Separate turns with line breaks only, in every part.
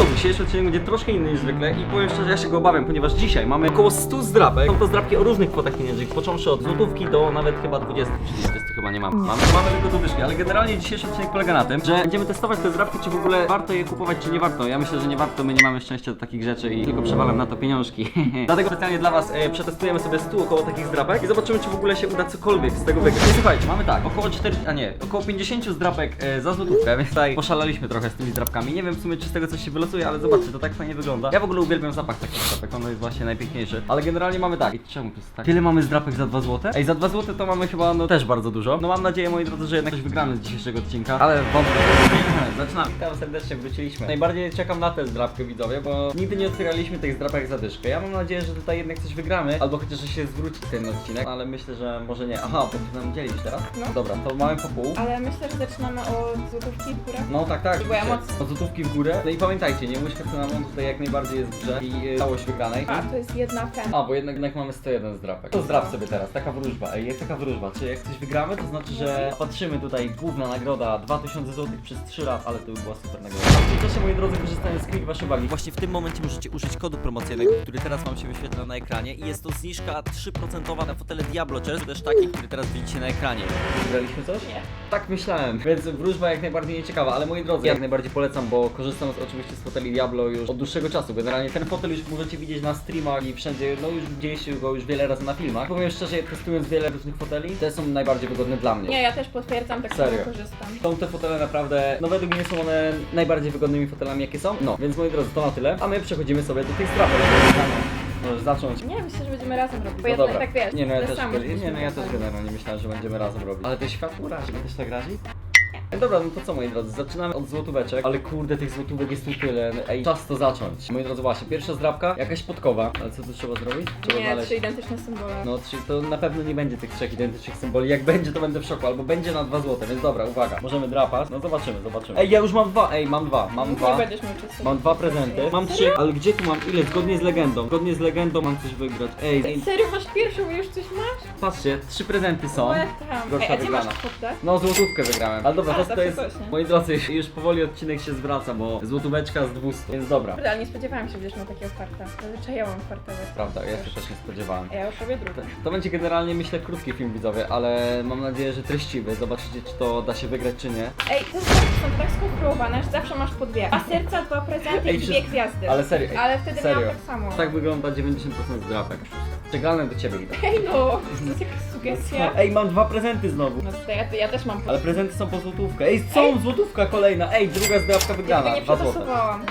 drodzy, dzisiejszy odcinek będzie troszkę inny niż zwykle i powiem szczerze, ja się go obawiam, ponieważ dzisiaj mamy około 100 zdrapek. Są to zdrapki o różnych kwotach pieniężnych, począwszy od złotówki do nawet chyba 20, czyli 20 chyba nie mamy. Mamy, mamy tylko do dyszki, ale generalnie dzisiejszy odcinek polega na tym, że będziemy testować te zdrapki, czy w ogóle warto je kupować, czy nie warto. Ja myślę, że nie warto, my nie mamy szczęścia do takich rzeczy i tylko przewalam na to pieniążki. Dlatego specjalnie dla Was e, przetestujemy sobie 100 około takich zdrapek i zobaczymy, czy w ogóle się uda cokolwiek z tego wygrać. Słuchajcie, mamy tak, około 4, a nie, około 50 zdrapek e, za złotówkę, więc tutaj poszalaliśmy trochę z tymi zdrapkami. Nie wiem w sumie, czy z tego coś się wylosuje, ale zobaczcie, to tak fajnie wygląda. Ja w ogóle uwielbiam zapach takich zdrapek, on jest właśnie najpiękniejszy. Ale generalnie mamy tak. I czemu to jest tak? Tyle mamy zdrapek za 2 złote? Ej, za 2 złote to mamy chyba no też bardzo dużo. No mam nadzieję, moi drodzy, że jednak coś wygramy z dzisiejszego odcinka. Ale wątpię. Zaczynamy. Witam serdecznie, wróciliśmy. Najbardziej czekam na tę zdrapkę widzowie, bo nigdy nie otwieraliśmy tych zdrapek za dyszkę. Ja mam nadzieję, że tutaj jednak coś wygramy, albo chociaż że się zwróci ten odcinek, ale myślę, że może nie. Aha, bo nam dzielić teraz?
No.
Dobra, to mamy po pół.
Ale myślę, że zaczynamy od złotówki w górę.
No tak, tak.
Była
oczywiście.
mocno.
Od złotówki w górę. No i pamiętajcie, nie łyżka cynamonu tutaj jak najbardziej jest w grze i y, całość wygranej.
A, to jest jedna ten.
A, bo jednak, jednak mamy 101 zdrapek. To zdrap sobie teraz, taka wróżba. Ej, taka wróżba. Czy jak coś wygramy, to znaczy, że patrzymy tutaj, główna nagroda 2000 zł przez 3 lat, ale to by była super nagroda. W tym czasie, moi drodzy, korzystając z klik waszej uwagi.
Właśnie w tym momencie możecie użyć kodu promocyjnego, który teraz Wam się wyświetla na ekranie i jest to zniżka 3% na fotele Diablo Chairs, też taki, który teraz widzicie na ekranie.
Wygraliśmy coś?
Nie.
Tak myślałem, więc wróżba jak najbardziej nieciekawa, ale moi drodzy, jak najbardziej polecam, bo korzystam z, oczywiście z foteli Diablo już od dłuższego czasu. Generalnie ten fotel już możecie widzieć na streamach i wszędzie, no już widzieliście go już wiele razy na filmach. Powiem szczerze, testując wiele różnych foteli, te są najbardziej wygodne dla mnie.
Nie, ja też potwierdzam, tak
Serio?
samo korzystam.
Są te fotele naprawdę, no według mnie są one najbardziej wygodnymi fotelami jakie są. No, więc moi drodzy, to na tyle, a my przechodzimy sobie do tej strapy. Możesz zacząć.
Nie, myślę, że będziemy razem robić. Bo
No
ja
dobra.
tak wiesz,
nie, no ja też,
żebyśmy
nie, no ja też
razem.
generalnie myślałem, że będziemy razem robić. Ale to światło razi, też tak razi? Dobra, no to co moi drodzy, zaczynamy od złotóweczek, ale kurde tych złotówek jest tu tyle, no, ej, czas to zacząć. Moi drodzy, właśnie, pierwsza zdrabka, jakaś podkowa, ale co tu trzeba zrobić? Trzeba
Nie, trzy identyczne symbole.
No, trzy, to na pewno nie będzie tych trzech identycznych symboli. Jak będzie, to będę w szoku. Albo będzie na 2 złote, więc dobra, uwaga. Możemy drapać. No zobaczymy, zobaczymy. Ej, ja już mam dwa, ej, mam dwa, mam
Nie
dwa.
będziesz miał czasu.
Mam dwa prezenty. Mam trzy, ale gdzie tu mam ile? Zgodnie z legendą. Zgodnie z legendą mam coś wygrać. Ej, ej
Serio, masz pierwszą i już coś masz?
patrzcie, trzy prezenty są.
Łe tam.
Gorsza
Ej, a gdzie masz
wygrana.
kwotę?
No, złotówkę wygrałem. Ale dobra,
A,
to, jest,
coś, nie?
moi drodzy, już powoli odcinek się zwraca, bo złotóweczka z 200, więc dobra.
Kurde, ale nie spodziewałam się, że będziesz miał takiego farta. Zazwyczaj ja mam fartowe.
Prawda, ja się też nie spodziewałem.
A ja już robię drugi.
To będzie generalnie, myślę, krótki film widzowie, ale mam nadzieję, że treściwy. Zobaczycie, czy to da się wygrać, czy nie.
Ej, te zdrapki są tak skonstruowane, że zawsze masz po dwie. A serca, dwa prezenty
Ej,
i dwie gwiazdy.
Ale serio, ej,
Ale wtedy
serio.
miałam tak samo.
Tak wygląda 90% zdrapek. Przegrane do ciebie idę.
Ej no, to jest jakaś sugestia.
Ej, mam dwa prezenty znowu.
No to ja, ja też mam
Ale prezenty są po złotówkę. Ej, są złotówka kolejna. Ej, druga zdrapka
Ja
wygrana.
nie
Dwa złote.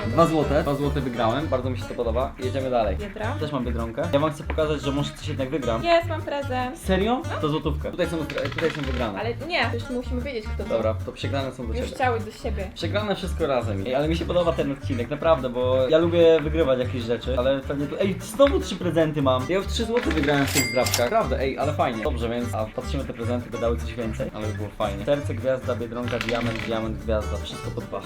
Dwa złote, dwa złote wygrałem. Bardzo mi się to podoba. Jedziemy dalej.
Biedra.
Też mam biedronkę. Ja wam chcę pokazać, że może coś jednak wygram.
Jest, mam prezent.
Serio? To złotówka. Tutaj są, tutaj są wygrane.
Ale nie, już musimy wiedzieć kto to.
Dobra, to przegrane są do
Już
ciebie.
chciały do siebie.
Przegrane wszystko razem. Ej, ale mi się podoba ten odcinek, naprawdę, bo ja lubię wygrywać jakieś rzeczy, ale pewnie tu... Ej, znowu trzy prezenty mam. Ja już 3 złote wygrałem w tych zdrabkach. Prawda, ej, ale fajnie. Dobrze, więc a patrzymy te prezenty, by dały coś więcej, ale by było fajnie. Serce, gwiazda, biedronka, diament, diament, gwiazda, wszystko pod dwa.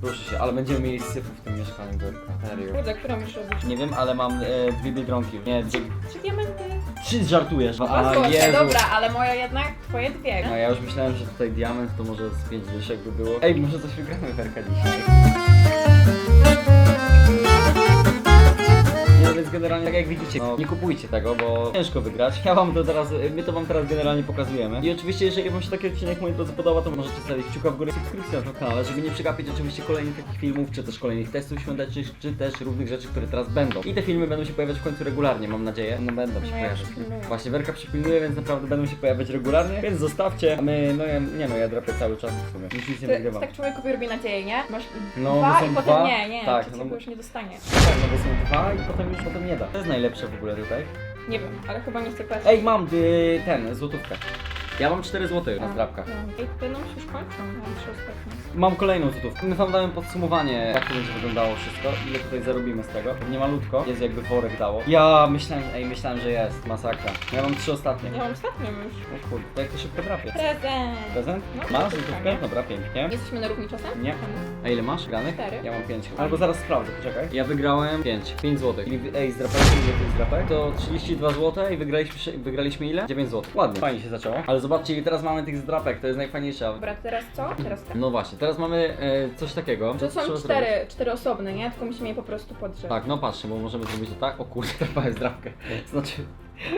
Proszę się, ale będziemy mieli syfu w tym mieszkaniu, Berka. Serio.
Kurde, którą robisz?
Nie wiem, ale mam e, dwie biedronki. Nie, dwie...
Trzy diamenty.
Trzy żartujesz.
Dwa złote, dobra, ale moja jednak, twoje dwie.
No ja już myślałem, że tutaj diament to może z pięć dyszek by było. Ej, może coś wygramy Werka dzisiaj. Więc generalnie tak jak widzicie, no, nie kupujcie tego, bo ciężko wygrać. Ja wam to teraz, my to wam teraz generalnie pokazujemy. I oczywiście, jeżeli wam się taki odcinek moi drodzy podoba, to możecie stawić kciuka w górę i subskrypcję na tym kanale, żeby nie przegapić oczywiście kolejnych takich filmów, czy też kolejnych testów świątecznych, czy też różnych rzeczy, które teraz będą. I te filmy będą się pojawiać w końcu regularnie, mam nadzieję. No będą się
No ja
pojawiać.
przypilnuję.
Właśnie Werka przypilnuje, więc naprawdę będą się pojawiać regularnie, więc zostawcie. A my, no ja, nie no, ja drapię cały czas w sumie. Już nic nie nagrywam.
tak człowiekowi robi nadzieję, nie? Masz
No,
dwa i potem
dwa.
nie, nie,
Tak, no
już nie dostanie.
Tak, no bo są dwa i potem już potem nie da. To jest najlepsze w ogóle tutaj.
Nie wiem, ale chyba nie chcę patrzeć.
Ej, mam y, ten, złotówkę. Ja mam 4 złote na zdrabkach.
Ej, te nam się już kończą, mam trzy ostatnie.
Mam kolejną złotówkę. My wam dałem podsumowanie, jak to będzie wyglądało wszystko, ile tutaj zarobimy z tego. Nie malutko, jest jakby worek dało. Ja myślałem, ej, myślałem, że jest, masakra. Ja mam trzy ostatnie.
Ja mam ostatnią już.
O kurde, to jak to szybko drapie.
Prezent!
Prezent?
No,
Masz złotówkę?
nie?
Dobra, pięknie.
Jesteśmy na równi czasem?
Nie. A ile masz granych?
Cztery.
Ja mam 5. Albo zaraz sprawdzę, poczekaj. Ja wygrałem 5. 5 zł. Wy- ej, zdrapaliśmy ile tych zdrapek? To 32 zł i wygraliśmy, wygraliśmy ile? 9 zł. Ładnie. Fajnie się zaczęło. Ale zobaczcie, i teraz mamy tych zdrapek, to jest najfajniejsze.
Dobra, teraz co? Teraz tak.
No właśnie, teraz mamy e, coś takiego.
To są
trzeba
cztery,
zrobić?
cztery osobne, nie? Tylko musimy je po prostu podrzeć.
Tak, no patrzcie, bo możemy zrobić to tak. O kurde, trapałem zdrapkę. Znaczy.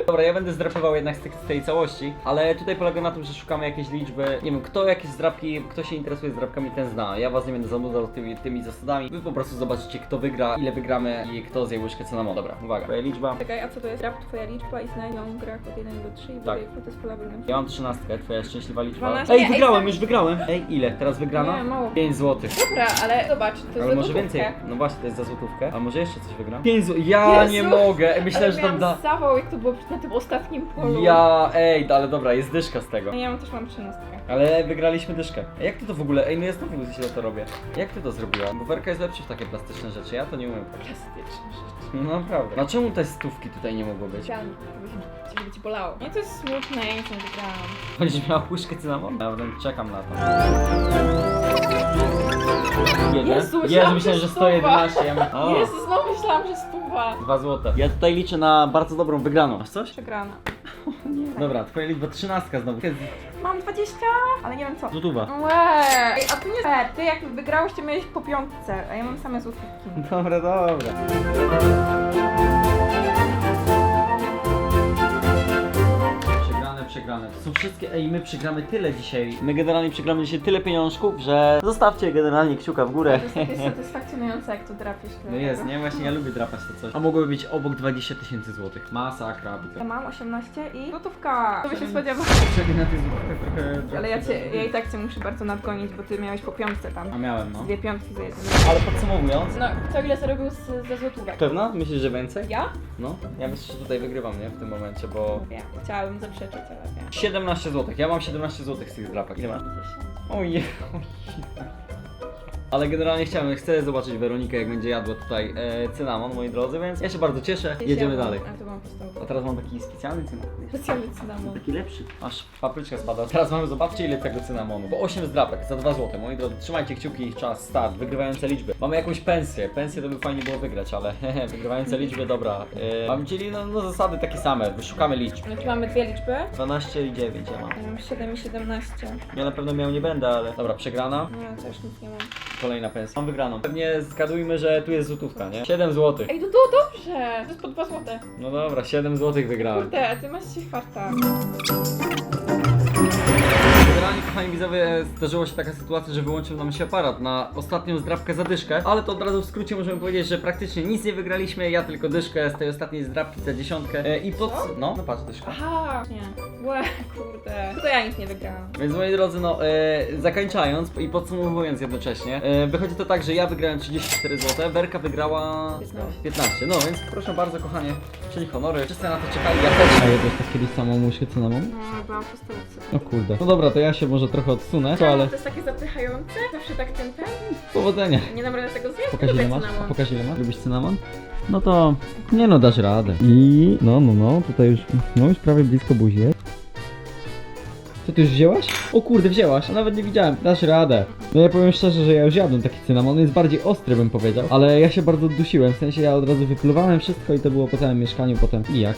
Dobra, ja będę zdrapywał jednak z, tych, z tej całości, ale tutaj polega na tym, że szukamy jakiejś liczby. Nie wiem, kto jakieś zdrapki, kto się interesuje zdrapkami, ten zna. Ja was nie będę zanudzał tymi, tymi zasadami. Wy po prostu zobaczycie, kto wygra, ile wygramy i kto zje łyżkę cynamonu. Dobra, uwaga. Twoja liczba.
Czekaj, a co to jest? Rap twoja liczba i w grach od 1 do 3 i
Tak.
tak. kwotę z.
Ja mam trzynastkę, twoja szczęśliwa liczba.
12.
Ej,
Ej,
wygrałem, już wygrałem. Ej, ile? Teraz wygrana?
Nie, mało.
5 złotych.
Dobra, ale zobacz, to jest
Ale
za
może więcej. No właśnie, to jest za złotówkę. A może jeszcze coś wygram? 5 zł. Ja
Jezu,
nie mogę. Myślałem, że tam da.
zawał, jak to było na tym ostatnim polu.
Ja, ej, ale dobra, jest dyszka z tego.
No Ja też mam trzynastkę.
Ale wygraliśmy dyszkę. A jak ty to w ogóle? Ej, no ja znowu źle to robię. Jak ty to zrobiła? Bo Werka jest lepsza w takie plastyczne rzeczy, ja to nie umiem.
Plastyczne rzeczy.
No naprawdę. No czemu te stówki tutaj nie mogło być?
Chciałam, żeby ci bolało. Nie, to jest smutne, ja nic nie wygrałam.
Będziesz miała łyżkę cynamonu? Ja wręcz czekam na to.
Jezu,
Jezu,
myślałam,
myślałem,
że
że 111. Ja mam... O,
Jezu, znowu myślałam, że stuwa.
Dwa złote. Ja tutaj liczę na bardzo dobrą wygraną. Masz coś?
Przegrana.
Dobra, twoja liczba trzynastka znowu.
Mam 20, ale nie wiem co.
Złotówa.
Łe, Ej, a tu nie fair. Ty jak wygrałeś, to miałeś po piątce, a ja mam same złotówki.
Dobra, dobra. Przegrane. To są wszystkie. Ej, my przegramy tyle dzisiaj. My generalnie przegramy dzisiaj tyle pieniążków, że zostawcie generalnie kciuka w górę.
To jest takie satysfakcjonujące, jak tu drapiesz.
No jest, nie? Właśnie ja lubię drapać to coś. A mogłoby być obok 20 tysięcy złotych. Masakra, widzę.
Ja mam 18 i złotówka. To by się spodziewał.
Przegry na tych złotych trochę...
Ale ja cię, ja i tak cię muszę bardzo nadgonić, bo ty miałeś po piątce tam.
A miałem, no.
Dwie piątki za jedną.
Ale podsumowując...
No, co ile zarobił z, ze złotówek?
Pewna? Myślisz, że więcej?
Ja?
No. Ja myślę, że tutaj wygrywam, nie? W tym momencie, bo...
Wiem, chciałabym zaprzeczyć, ale.
17 złotych. Ja mam 17 złotych z tych drapek. Ile masz? Ojej. Ale generalnie chciałem, chcę zobaczyć Weronikę, jak będzie jadła tutaj e, cynamon, moi drodzy, więc ja się bardzo cieszę. Jedziemy dalej.
A to mam
teraz mam taki specjalny cynamon.
Specjalny cynamon.
Taki lepszy. Aż papryczka spada. Teraz mamy, zobaczcie ile tego cynamonu. Po 8 zdrapek za 2 zł. Moi drodzy, trzymajcie kciuki, czas, start, wygrywające liczby. Mamy jakąś pensję. Pensję to by fajnie było wygrać, ale hehe, wygrywające liczby, dobra. E, mamy czyli no, no zasady takie same, wyszukamy liczb.
No tu mamy dwie liczby.
12 i 9 ja mam.
Ja mam 7 i 17.
Ja na pewno miał nie będę, ale... Dobra, przegrana.
No ja też nic nie mam.
Kolejna pensja. Mam wygraną. Pewnie zgadujmy, że tu jest złotówka, nie? 7 zł.
Ej, to, to dobrze! To jest po 2 złote.
No dobra, 7 zł wygrałem.
Kurde, ty masz dzisiaj farta.
Generalnie, kochani widzowie, zdarzyła się taka sytuacja, że wyłączył nam się aparat na ostatnią zdrabkę za dyszkę, ale to od razu w skrócie możemy powiedzieć, że praktycznie nic nie wygraliśmy, ja tylko dyszkę z tej ostatniej zdrabki za dziesiątkę e, i pod... No, no patrz dyszka.
Aha, nie. Łe, kurde. To ja nic nie wygrałam.
Więc moi drodzy, no e, zakończając i podsumowując jednocześnie, e, wychodzi to tak, że ja wygrałem 34 zł, Werka wygrała
15.
15. No więc proszę bardzo kochanie, czyli honory, wszyscy na to czekali, ja też. A jedłeś tak kiedyś samą muszkę cynamon?
No, byłam po stolce.
O kurde. No dobra, to ja się może trochę odsunę, co, ale
To jest takie zapychające. Zawsze tak ten ten.
powodzenia.
Nie dam rady tego zjeść.
Pokaż
Lubię
ile masz?
Cynamon.
pokaż ile masz? Lubisz cynamon? No to nie no, dasz radę. I no, no, no, tutaj już, no już prawie blisko buzi jest. Co ty już wzięłaś? O kurde, wzięłaś, a nawet nie widziałem, dasz radę. No ja powiem szczerze, że ja już jadłem taki cynamon, on jest bardziej ostry bym powiedział, ale ja się bardzo dusiłem, w sensie ja od razu wypluwałem wszystko i to było po całym mieszkaniu potem. I jak?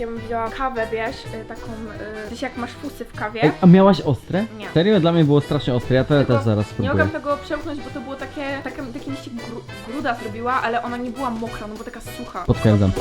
Ja bym wzięła kawę, wiesz, y, taką, y, gdzieś jak masz fusy w kawie.
Ej, a miałaś ostre?
Nie.
Serio? Dla mnie było strasznie ostre, ja to
Tylko
też zaraz
Nie
spróbuję.
mogłam tego przełknąć, bo to było takie, takie, takie mi się gru, gruda zrobiła, ale ona nie była mokra, no bo taka sucha.
Potwierdzam.